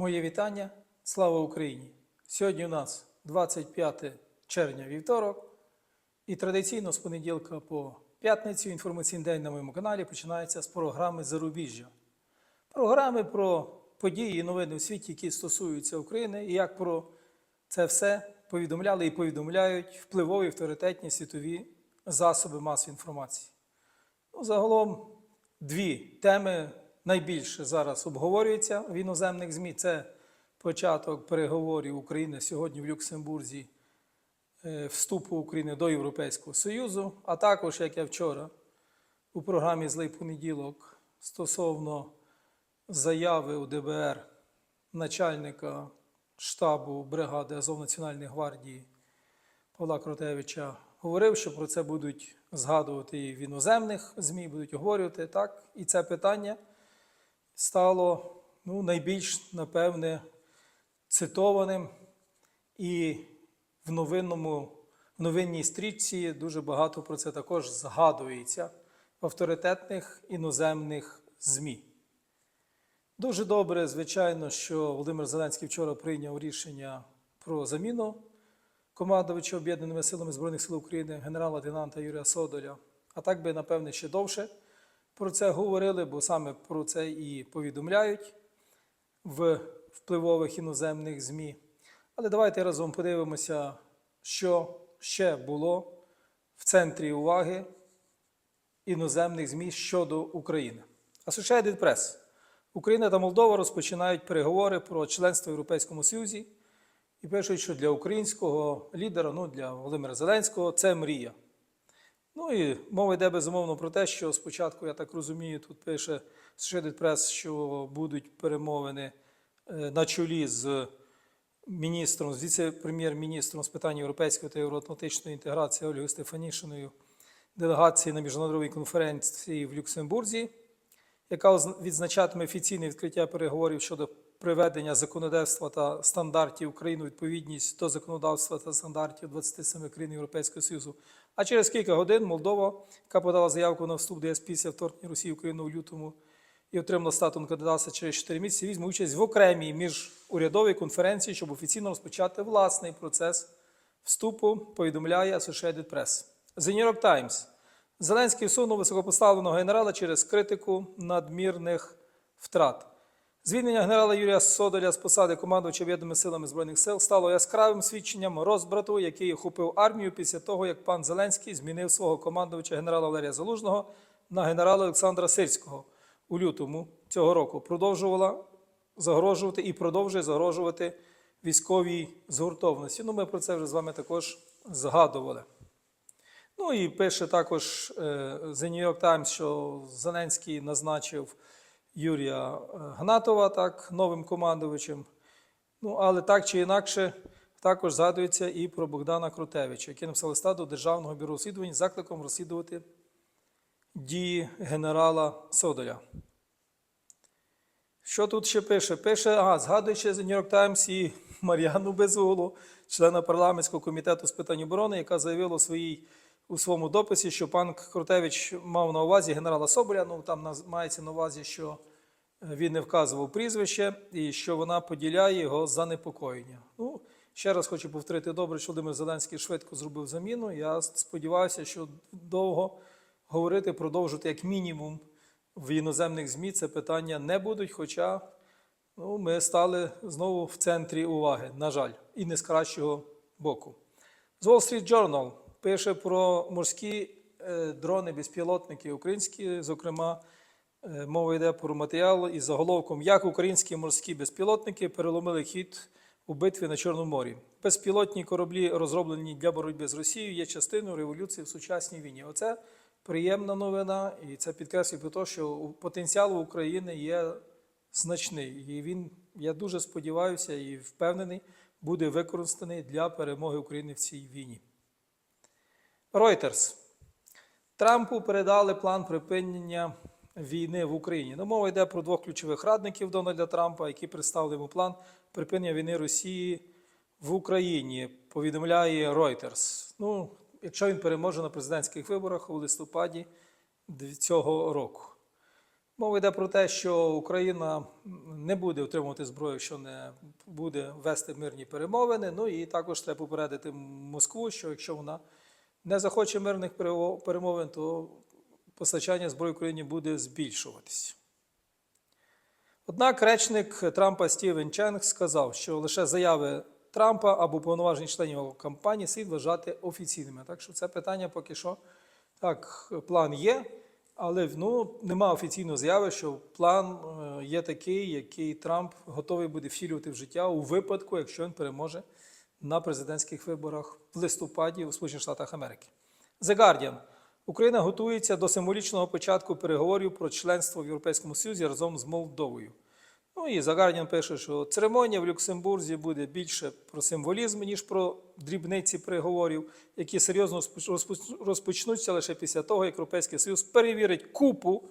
Моє вітання. Слава Україні! Сьогодні у нас 25 червня вівторок, і традиційно з понеділка по п'ятницю інформаційний день на моєму каналі починається з програми Зарубіжжя. Програми про події і новини у світі, які стосуються України, і як про це все повідомляли і повідомляють впливові авторитетні світові засоби масової інформації. Ну, загалом дві теми найбільше зараз обговорюються в іноземних ЗМІ. Це початок переговорів України сьогодні в Люксембурзі е, вступу України до Європейського Союзу, а також, як я вчора у програмі Злий понеділок стосовно заяви у ДБР начальника штабу бригади Азов Національної гвардії Павла Кротевича говорив, що про це будуть згадувати і в іноземних ЗМІ, будуть говорити так. І це питання стало ну, найбільш, напевне, цитованим. І в новинному, в новинній стрічці дуже багато про це також згадується в авторитетних іноземних ЗМІ. Дуже добре, звичайно, що Володимир Зеленський вчора прийняв рішення про заміну командувача Об'єднаними силами Збройних сил України генерала-лейтенанта Юрія Содоля. А так би, напевне, ще довше про це говорили, бо саме про це і повідомляють в впливових іноземних ЗМІ. Але давайте разом подивимося, що ще було в центрі уваги іноземних ЗМІ щодо України. Associated Press. Україна та Молдова розпочинають переговори про членство в Європейському Союзі і пишуть, що для українського лідера, ну для Володимира Зеленського, це мрія. Ну і мова йде безумовно про те, що спочатку, я так розумію, тут пише Associated Press, що будуть перемовини е, на чолі з міністром, з віце-прем'єр-міністром з питань європейської та євроатлантичної інтеграції Ольгою Стефанішиною делегації на міжнародній конференції в Люксембурзі, яка відзначатиме офіційне відкриття переговорів щодо приведення законодавства та стандартів України відповідність до законодавства та стандартів 27 країн Європейського Союзу. А через кілька годин Молдова, яка подала заявку на вступ до ЄС після вторгнення Росії в Україну у лютому і отримала статус кандидата через 4 місяці, візьме участь в окремій міжурядовій конференції, щоб офіційно розпочати власний процес вступу, повідомляє Associated Press. The New York Times. Зеленський всунув високопоставленого генерала через критику надмірних втрат. Звільнення генерала Юрія Содоля з посади командувача об'єднаними силами Збройних сил стало яскравим свідченням розбрату, який охопив армію після того, як пан Зеленський змінив свого командувача генерала Валерія Залужного на генерала Олександра Сирського у лютому цього року. Продовжувала загрожувати і продовжує загрожувати військовій згуртовності. Ну, ми про це вже з вами також згадували. Ну і пише також е, The New York Times, що Зеленський назначив Юрія е, Гнатова так, новим командувачем. Ну, але так чи інакше, також згадується і про Богдана Крутевича, який написав листа до Державного бюро розслідувань з закликом розслідувати дії генерала Содоля. Що тут ще пише? Пише, ага, згадуючи The New York Times і Мар'яну Безуглу, члена парламентського комітету з питань оборони, яка заявила у, своїй, у своєму дописі, що пан Крутевич мав на увазі генерала Соболя. Ну там мається на увазі, що він не вказував прізвище і що вона поділяє його занепокоєння. Ну, ще раз хочу повторити добре, що Володимир Зеленський швидко зробив заміну. Я сподіваюся, що довго говорити, продовжувати як мінімум в іноземних ЗМІ це питання не будуть, хоча ну, ми стали знову в центрі уваги, на жаль, і не з кращого боку. The Wall Street Journal пише про морські е, дрони безпілотники українські, зокрема, мова йде про матеріал із заголовком Як українські морські безпілотники переломили хід у битві на Чорному морі. Безпілотні кораблі, розроблені для боротьби з Росією, є частиною революції в сучасній війні. Оце приємна новина, і це підкреслює про те, що потенціал України є значний. І він, я дуже сподіваюся і впевнений, буде використаний для перемоги України в цій війні. Reuters. Трампу передали план припинення війни в Україні. Ну, мова йде про двох ключових радників Дональда Трампа, які представили йому план припинення війни Росії в Україні, повідомляє Reuters. Ну, якщо він переможе на президентських виборах у листопаді цього року. Мова йде про те, що Україна не буде отримувати зброю, якщо не буде вести мирні перемовини. Ну і також треба попередити Москву, що якщо вона не захоче мирних перемовин, то постачання зброї Україні буде збільшуватися. Однак речник Трампа Стівен Ченг сказав, що лише заяви Трампа або повноважень членів його кампанії слід вважати офіційними. Так що це питання поки що так, план є, але ну, нема офіційної заяви, що план е, є такий, який Трамп готовий буде втілювати в життя у випадку, якщо він переможе на президентських виборах в листопаді у Сполучених Штатах Америки. The Guardian. Україна готується до символічного початку переговорів про членство в Європейському Союзі разом з Молдовою. Ну і Guardian пише, що церемонія в Люксембурзі буде більше про символізм, ніж про дрібниці переговорів, які серйозно розпоч- розпоч- розпочнуться лише після того, як Європейський Союз перевірить купу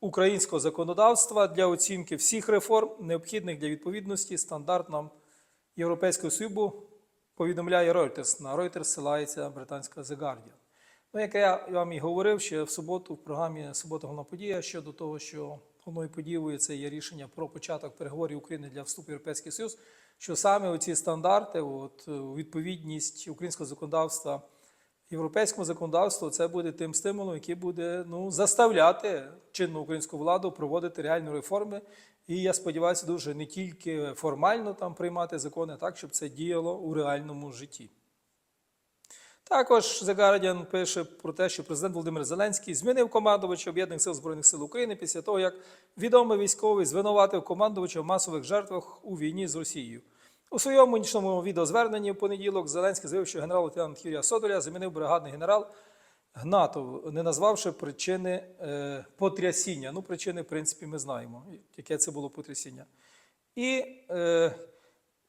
українського законодавства для оцінки всіх реформ, необхідних для відповідності стандартам Європейського Союзу, повідомляє Reuters. На Reuters ссилається британська The Guardian. Ну, як я вам і говорив ще в суботу в програмі Субота головна подія щодо того, що головною подією це є рішення про початок переговорів України для вступу в Європейський Союз, що саме оці стандарти, от, е, відповідність українського законодавства європейському законодавству, це буде тим стимулом, який буде ну, заставляти чинну українську владу проводити реальні реформи. І я сподіваюся, дуже не тільки формально там приймати закони, так щоб це діяло у реальному житті. Також The Guardian пише про те, що президент Володимир Зеленський змінив командувача Об'єднаних сил Збройних сил України після того, як відомий військовий звинуватив командувача в масових жертвах у війні з Росією. У своєму нічному відеозверненні в понеділок Зеленський заявив, що генерал-лейтенант Юрія Содоля замінив бригадний генерал Гнатов, не назвавши причини е, потрясіння. Ну, причини, в принципі, ми знаємо, яке це було потрясіння. І е,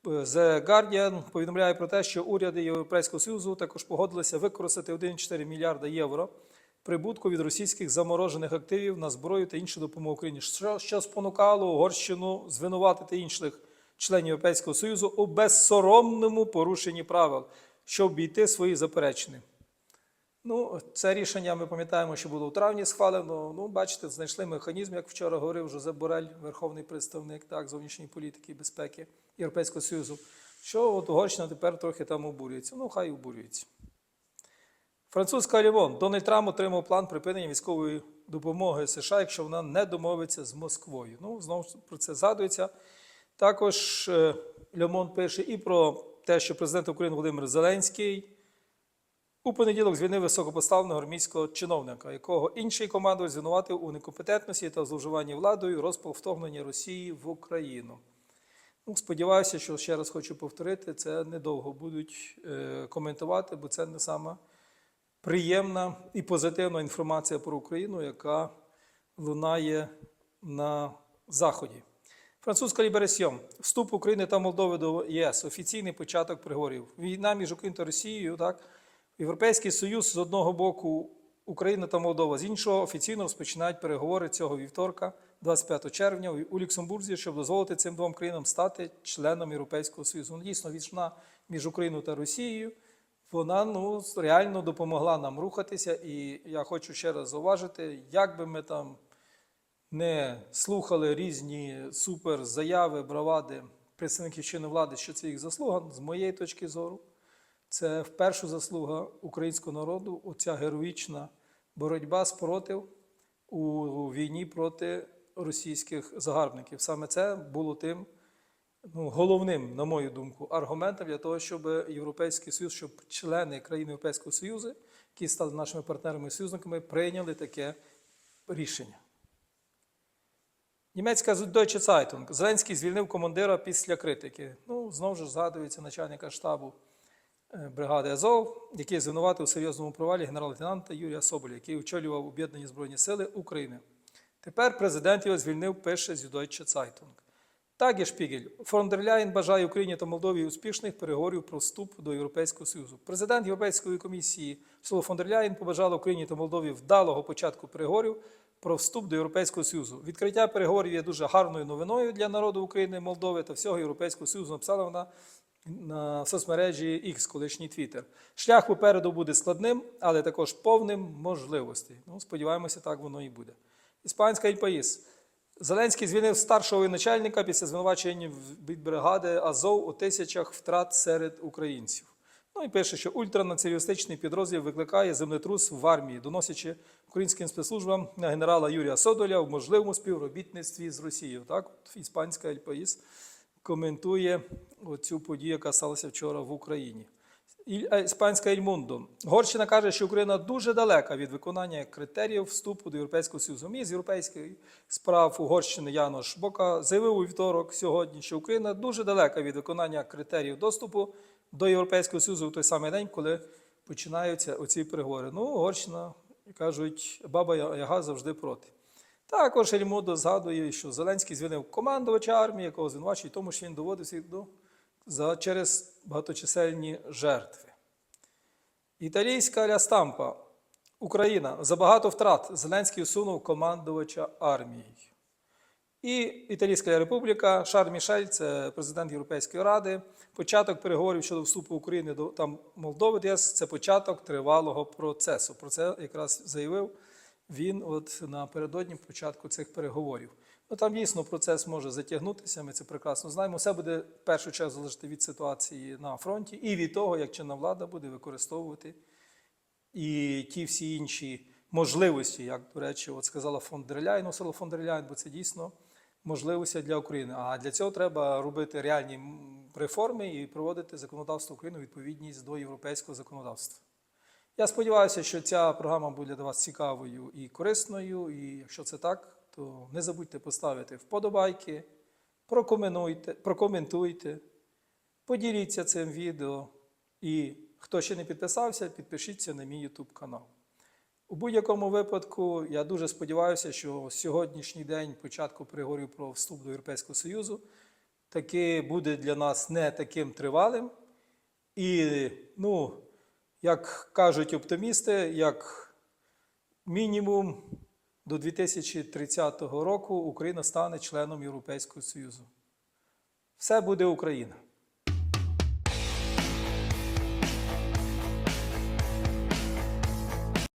The Guardian повідомляє про те, що уряди Європейського Союзу також погодилися використати 1,4 мільярда євро прибутку від російських заморожених активів на зброю та іншу допомогу Україні, що, що спонукало Угорщину звинуватити інших членів Європейського Союзу у безсоромному порушенні правил, щоб обійти свої заперечення. Ну, це рішення ми пам'ятаємо, що було у травні схвалено. Ну, бачите, знайшли механізм, як вчора говорив Жозеп Борель, верховний представник так, зовнішньої політики і безпеки Європейського Союзу, що от Угорщина тепер трохи там обурюється. Ну, хай обурюється. Французька Лівон. Дональд Трамп отримав план припинення військової допомоги США, якщо вона не домовиться з Москвою. Ну, знову ж про це згадується. Також е, Льомон пише і про те, що президент України Володимир Зеленський у понеділок звільнив високопоставленого армійського чиновника, якого інший командувач звинуватив у некомпетентності та зловживанні владою розпал вторгнення Росії в Україну. Ну, сподіваюся, що ще раз хочу повторити, це недовго будуть е, коментувати, бо це не сама приємна і позитивна інформація про Україну, яка лунає на Заході. Французька Ліберасьйон. Вступ України та Молдови до ЄС. Офіційний початок переговорів. Війна між Україною та Росією, так? Європейський Союз з одного боку, Україна та Молдова з іншого офіційно розпочинають переговори цього вівторка, 25 червня, у Люксембурзі, щоб дозволити цим двом країнам стати членом Європейського Союзу. Ну, дійсно, війна між Україною та Росією, вона ну, реально допомогла нам рухатися. І я хочу ще раз зауважити, як би ми там не слухали різні суперзаяви, бравади представників чинної влади, що це їх заслуга, з моєї точки зору. Це вперше заслуга українського народу, оця героїчна боротьба спротив у війні проти російських загарбників. Саме це було тим ну, головним, на мою думку, аргументом для того, щоб Європейський Союз, щоб члени країн Європейського Союзу, які стали нашими партнерами і союзниками, прийняли таке рішення. Німецька Deutsche Zeitung. Зеленський звільнив командира після критики. Ну, знову ж згадується начальника штабу бригади Азов, який звинуватив у серйозному провалі генерал-лейтенанта Юрія Соболя, який очолював Об'єднані Збройні Сили України. Тепер президент його звільнив, пише з Deutsche Zeitung. Так, Шпігель. Фон дер бажає Україні та Молдові успішних переговорів про вступ до Європейського Союзу. Президент Європейської комісії Соло фон дер побажала Україні та Молдові вдалого початку переговорів про вступ до Європейського Союзу. Відкриття переговорів є дуже гарною новиною для народу України, Молдови та всього Європейського Союзу. Написала вона на соцмережі X, колишній Twitter. Шлях попереду буде складним, але також повним можливостей. Ну, сподіваємося, так воно і буде. Іспанська Ільпаїс. Зеленський звільнив старшого воєначальника після звинувачення від бригади Азов у тисячах втрат серед українців. Ну і пише, що ультранаціоналістичний підрозділ викликає землетрус в армії, доносячи українським спецслужбам генерала Юрія Содоля в можливому співробітництві з Росією. Так, іспанська Ельпаїс коментує цю подію, яка сталася вчора в Україні. Е, Іспанська Ельмундо. Горщина каже, що Україна дуже далека від виконання критеріїв вступу до Європейського Союзу. Мій з європейських справ Угорщини Янош Бока заявив у вівторок сьогодні, що Україна дуже далека від виконання критеріїв доступу до Європейського Союзу в той самий день, коли починаються оці переговори. Ну, Угорщина, кажуть, баба Яга завжди проти. Також Ельмудо згадує, що Зеленський звільнив командувача армії, якого звинувачують тому, що він доводився до за, через багаточисельні жертви. Італійська лястампа. Україна. Забагато втрат. Зеленський усунув командувача армією. І Італійська Республіка, Шарль Мішель, це президент Європейської ради. Початок переговорів щодо вступу України до там, Молдови до – це початок тривалого процесу. Про це якраз заявив він от напередодні початку цих переговорів. Ну там дійсно процес може затягнутися, ми це прекрасно знаємо. Все буде в першу чергу залежати від ситуації на фронті і від того, як чинна влада буде використовувати і ті всі інші можливості, як, до речі, от сказала фон дер Ляйн, фон дер Ляйн, бо це дійсно можливості для України. А для цього треба робити реальні реформи і проводити законодавство України у відповідність до європейського законодавства. Я сподіваюся, що ця програма буде для вас цікавою і корисною. І якщо це так, то не забудьте поставити вподобайки, прокоментуйте, прокоментуйте, поділіться цим відео. І хто ще не підписався, підпишіться на мій YouTube канал. У будь-якому випадку я дуже сподіваюся, що сьогоднішній день початку переговорів про вступ до Європейського Союзу таки буде для нас не таким тривалим. І, ну, як кажуть оптимісти, як мінімум до 2030 року Україна стане членом Європейського Союзу. Все буде Україна.